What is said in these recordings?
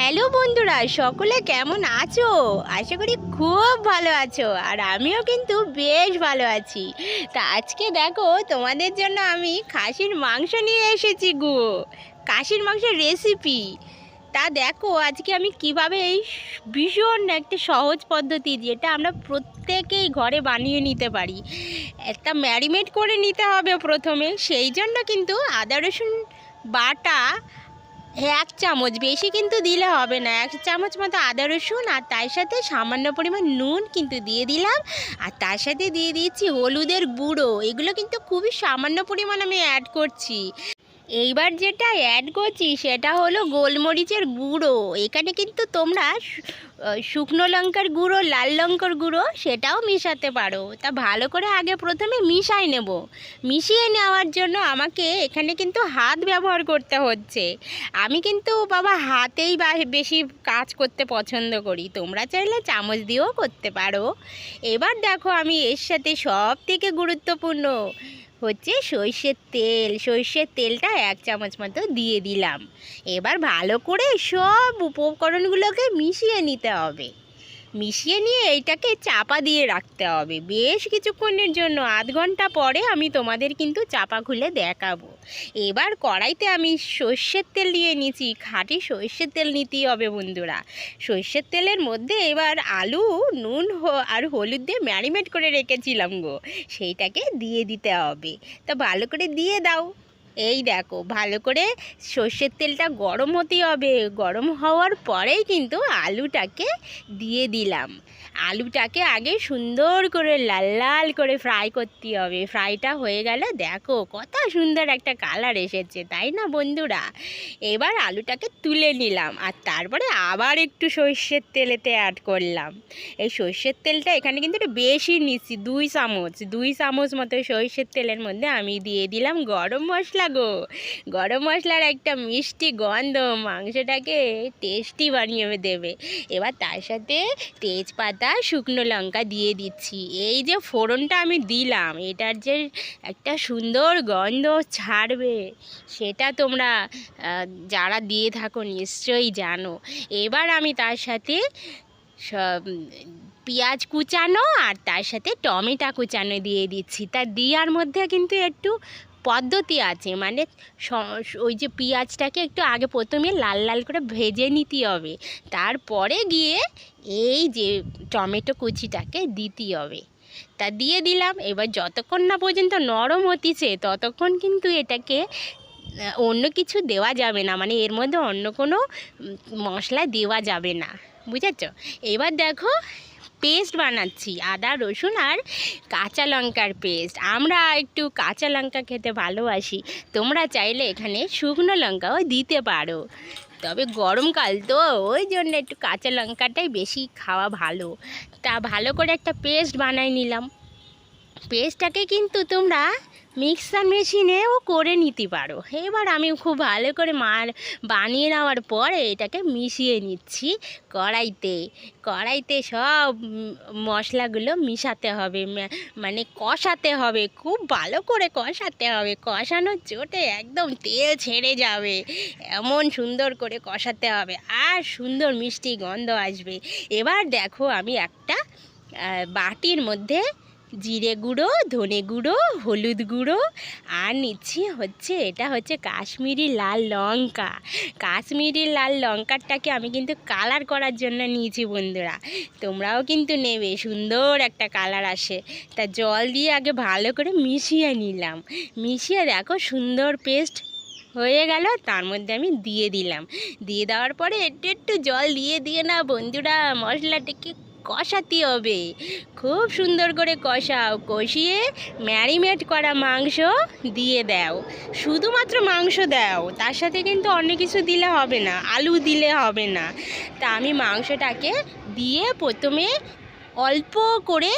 Hello বন্ধুরা, সকলে কেমন আছো? আশা করি খুব ভালো আছো, আর আমিও কিন্তু বেশ ভালো আছি। তা আজকে দেখো, তোমাদের জন্য আমি খাসির মাংস নিয়ে এসেছি গো। খাসির মাংসের রেসিপি তা দেখো, আজকে আমি কীভাবে এই ভীষণ একটা সহজ পদ্ধতি যেটা আমরা প্রত্যেকেই ঘরে বানিয়ে নিতে পারি। একটা ম্যারিনেট করে নিতে হবে প্রথমে, সেই জন্য কিন্তু আদা, রসুন বাটা এক চামচ বেশি কিন্তু দিলে হবে না। এক চামচ মতো আদা রসুন আর তার সাথে সামান্য পরিমাণ নুন কিন্তু দিয়ে দিলাম। আর তার সাথে দিয়ে দিয়েছি হলুদের গুঁড়ো। এগুলো কিন্তু খুবই সামান্য পরিমাণ আমি অ্যাড করছি। এইবার যেটা অ্যাড করছি সেটা হলো গোলমরিচের গুঁড়ো। এখানে কিন্তু তোমরা শুকনো লঙ্কার গুঁড়ো, লাল লঙ্কার গুঁড়ো সেটাও মিশাতে পারো। তা ভালো করে আগে প্রথমে মিশাই নেব। মিশিয়ে নেওয়ার জন্য আমাকে এখানে কিন্তু হাত ব্যবহার করতে হচ্ছে। আমি কিন্তু বাবা হাতেই বেশি কাজ করতে পছন্দ করি। তোমরা চাইলে চামচ দিয়েও করতে পারো। এবার দেখো আমি এর সাথে সব থেকে গুরুত্বপূর্ণ হচ্ছে সর্ষের তেল। সর্ষের তেলটা এক চামচ মতো দিয়ে দিলাম। এবার ভালো করে সব উপকরণগুলোকে মিশিয়ে নিতে হবে। মিশিয়ে নিয়ে এইটাকে চাপা দিয়ে রাখতে হবে। বেশ কিছুক্ষণের জন্য আধ ঘণ্টা পরে আমি তোমাদের কিন্তু চাপা খুলে দেখাবো। এবার কড়াইতে আমি সর্ষের তেল নিয়ে নিয়েছি। খাঁটি সর্ষের তেল নিতেই হবে বন্ধুরা। সর্ষের তেলের মধ্যে এবার আলু, নুন আর হলুদ দিয়ে ম্যারিনেট করে রেখেছিলাম গো। সেইটাকে দিয়ে দিতে হবে। তো ভালো করে দিয়ে দাও। এই দেখো, ভালো করে সর্ষের তেলটা গরম হতে হবে। গরম হওয়ার পরেই কিন্তু আলুটাকে দিয়ে দিলাম। আলুটাকে আগে সুন্দর করে লাল লাল করে ফ্রাই করতে হবে। ফ্রাইটা হয়ে গেলে দেখো, কত সুন্দর একটা কালার এসেছে, তাই না বন্ধুরা? এবার আলুটাকে তুলে নিলাম আর তারপরে আবার একটু সর্ষের তেলেতে অ্যাড করলাম। এই সর্ষের তেলটা এখানে কিন্তু একটু বেশি নিচ্ছি, দুই চামচ দুই চামচ মতো সর্ষের তেলের মধ্যে আমি দিয়ে দিলাম গরম মশলা। গো। গরম মশলার একটা মিষ্টি গন্ধ, মাংসটাকে টেস্টি বানিয়ে দেবে। এবার তার সাথে তেজপাতা, শুকনো লঙ্কা দিয়ে দিচ্ছি। এই যে ফোড়নটা আমি দিলাম, এটার যে একটা সুন্দর গন্ধ ছাড়বে, সেটা তোমরা যারা দিয়ে থাকো নিশ্চয়ই জানো। এবার আমি তার সাথে সব, পেঁয়াজ কুচানো আর তার সাথে টমেটো কুচানো দিয়ে দিচ্ছি। তা দেওয়ার মধ্যে কিন্তু একটু পদ্ধতি আছে। মানে ওই যে পেঁয়াজটাকে একটু আগে প্রথমে লাল লাল করে ভেজে নিতে হবে। তারপরে গিয়ে এই যে টমেটো কুচিটাকে দিতে হবে। তা দিয়ে দিলাম। এবার যতক্ষণ না পর্যন্ত নরম হতিছে, ততক্ষণ কিন্তু এটাকে অন্য কিছু দেওয়া যাবে না। মানে এর মধ্যে অন্য কোনো মশলা দেওয়া যাবে না। বুঝেছ? এবার দেখো পেস্ট বানাচ্ছি, আদা, রসুন আর কাঁচা লঙ্কার পেস্ট। আমরা একটু কাঁচা লঙ্কা খেতে ভালোবাসি। তোমরা চাইলে এখানে শুকনো লঙ্কাও দিতে পারো। তবে গরমকাল তো, ওই জন্য একটু কাঁচা লঙ্কাটাই বেশি খাওয়া ভালো। তা ভালো করে একটা পেস্ট বানাই নিলাম। পেস্টটাকে কিন্তু তোমরা মিক্সার মেশিনেও করে নিতে পারো। এবার আমি খুব ভালো করে মার বানিয়ে নেওয়ার পরে এটাকে মিশিয়ে নিচ্ছি কড়াইতে। কড়াইতে সব মশলাগুলো মিশাতে হবে মানে কষাতে হবে, খুব ভালো করে কষাতে হবে। কষানোর চোটে একদম তেল ছেড়ে যাবে, এমন সুন্দর করে কষাতে হবে আর সুন্দর মিষ্টি গন্ধ আসবে। এবার দেখো আমি একটা বাটির মধ্যে জিরে গুঁড়ো, ধনে গুঁড়ো, হলুদ গুঁড়ো। আর নিচ্ছি হচ্ছে, এটা হচ্ছে কাশ্মীরি লাল লঙ্কা। কাশ্মীরি লাল লঙ্কাটাকে আমি কিন্তু কালার করার জন্য নিয়েছি বন্ধুরা। তোমরাও কিন্তু নেবে, সুন্দর একটা কালার আসে। তা জল দিয়ে আগে ভালো করে মিশিয়ে নিলাম। মিশিয়ে দেখো, সুন্দর পেস্ট হয়ে গেল, তার মধ্যে আমি দিয়ে দিলাম। দিয়ে দেওয়ার পরে একটু একটু জল দিয়ে দিয়ে না বন্ধুরা, মশলাটাকে কষাতে হবে। খুব সুন্দর করে কষাও, কষিয়ে ম্যারিনেট করা মাংস দিয়ে দাও। শুধুমাত্র মাংস দাও, তার সাথে কিন্তু অন্য কিছু দিলে হবে না, আলু দিলে হবে না। তা আমি মাংসটাকে দিয়ে প্রথমে অল্প করে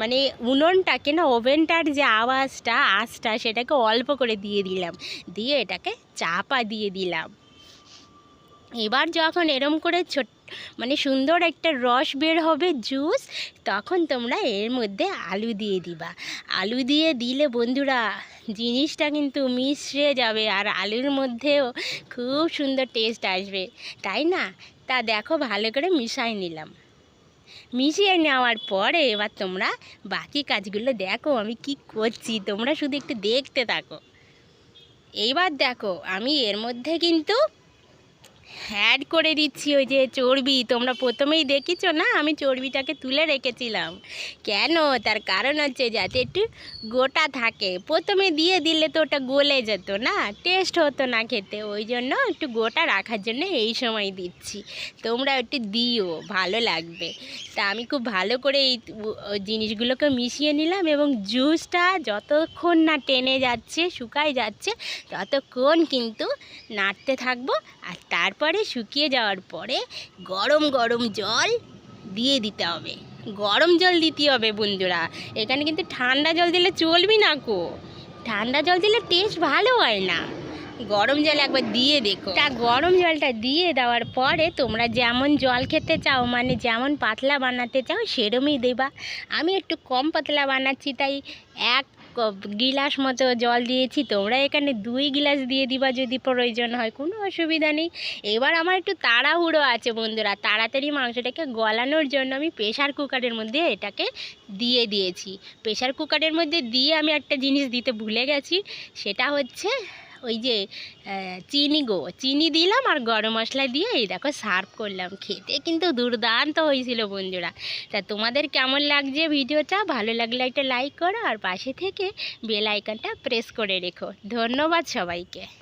মানে উনুনটাকে না, ওভেনটার যে আওয়াজটা, আঁচটা, সেটাকে অল্প করে দিয়ে দিলাম। দিয়ে এটাকে চাপা দিয়ে দিলাম। এবার যখন এরম করে ছোট মানে সুন্দর একটা রস বের হবে, জুস, তখন তোমরা এর মধ্যে আলু দিয়ে দিবা। আলু দিয়ে দিলে বন্ধুরা, জিনিসটা কিন্তু মিশে যাবে আর আলুর মধ্যেও খুব সুন্দর টেস্ট আসবে। তাই না? তা দেখো, ভালো করে মিশাই নিলাম। মিশিয়ে নেওয়ার পরে এবার তোমরা বাকি কাজগুলো দেখো, আমি কি করছি? তোমরা শুধু একটু দেখতে থাকো। এইবার দেখো, আমি এর মধ্যে কিন্তু অ্যাড করে দিচ্ছি ওই যে চর্বি। তোমরা প্রথমেই দেখেছ না? আমি চর্বিটাকে তুলে রেখেছিলাম। কেন? তার কারণ হচ্ছে যাতে একটু গোটা থাকে। প্রথমে দিয়ে দিলে তো ওটা গলে যেত না? টেস্ট হতো না খেতে। ওই জন্য একটু গোটা রাখার জন্য এই সময় দিচ্ছি। তোমরা একটু দিও, ভালো লাগবে। তা আমি খুব ভালো করে এই জিনিসগুলোকে মিশিয়ে নিলাম এবং জুসটা যতক্ষণ না টেনে যাচ্ছে, শুকায় যাচ্ছে, ততক্ষণ কিন্তু নাড়তে থাকব। আর তারপরে শুকিয়ে যাওয়ার পরে গরম গরম জল দিয়ে দিতে হবে। গরম জল দিতে হবে বন্ধুরা। এখানে কিন্তু ঠান্ডা জল দিলে চলবি না কো। ঠান্ডা জল দিলে টেস্ট ভালো হয় না। গরম জল একবার দিয়ে দেখো। তা গরম জলটা দিয়ে দেওয়ার পরে তোমরা যেমন জল খেতে চাও মানে যেমন পাতলা বানাতে চাও, সেরমই দেবা। আমি একটু কম পাতলা বানাচ্ছি, তাই এক গিলাস মতো জল দিয়েছি, তোমরা এখানে দুই গিলাস দিয়ে দিবা যদি প্রয়োজন হয়, কোনো অসুবিধা নেই। এবার আমার একটু তাড়াহুড়ো আছে বন্ধুরা, তাড়াতাড়ি মাংসটাকে গলানোর জন্য আমি প্রেশার কুকারের মধ্যে এটাকে দিয়ে দিয়েছি। প্রেশার কুকারের মধ্যে দিয়ে আমি একটা জিনিস দিতে ভুলে গেছি, সেটা হচ্ছে ওই যে চিনি গো। চিনি দিলাম আর গরম মশলা দিয়ে এই দেখো সার্ভ করলাম। খেতে কিন্তু দুর্দান্ত হয়েছিল বন্ধুরা। তা তোমাদের কেমন লাগছে ভিডিওটা? ভালো লাগলে একটা লাইক করো আর পাশে থেকে বেল আইকনটা প্রেস করে রেখো। ধন্যবাদ সবাইকে।